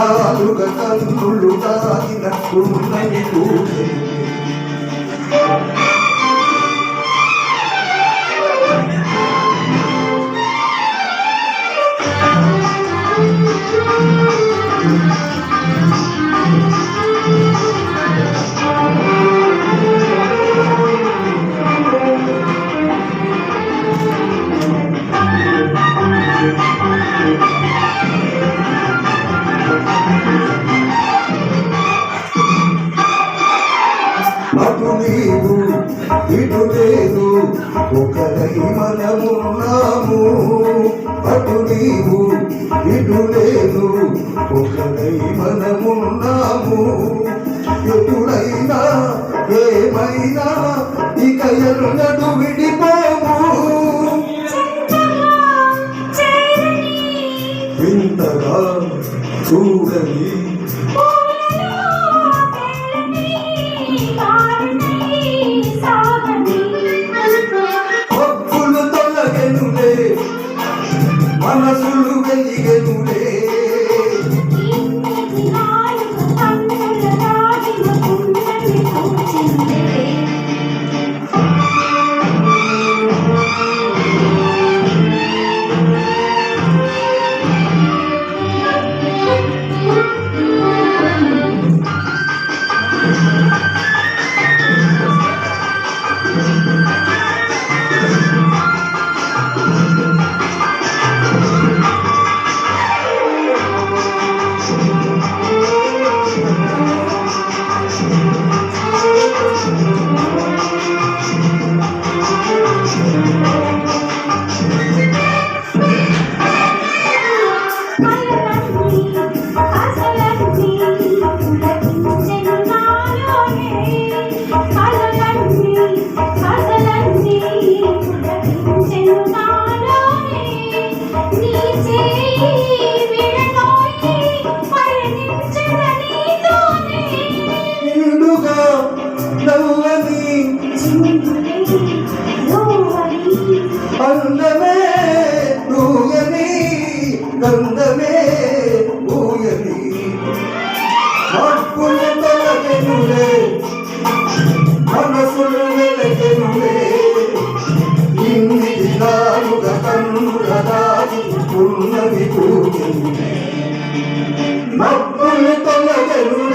నాలుగ కన్నులు దాగిన ఒకరై మనమున్నాము అటు నీవు ఇటు లేదు ఒకరై మనమున్నాము ఎప్పుడైనా ఏమైనా ఇక ఎన్నడు విడిపోము. వింతగా చూడని রসুল సంప్రదాయి ఉన్నది పూజ మబ్బులు తొలగరు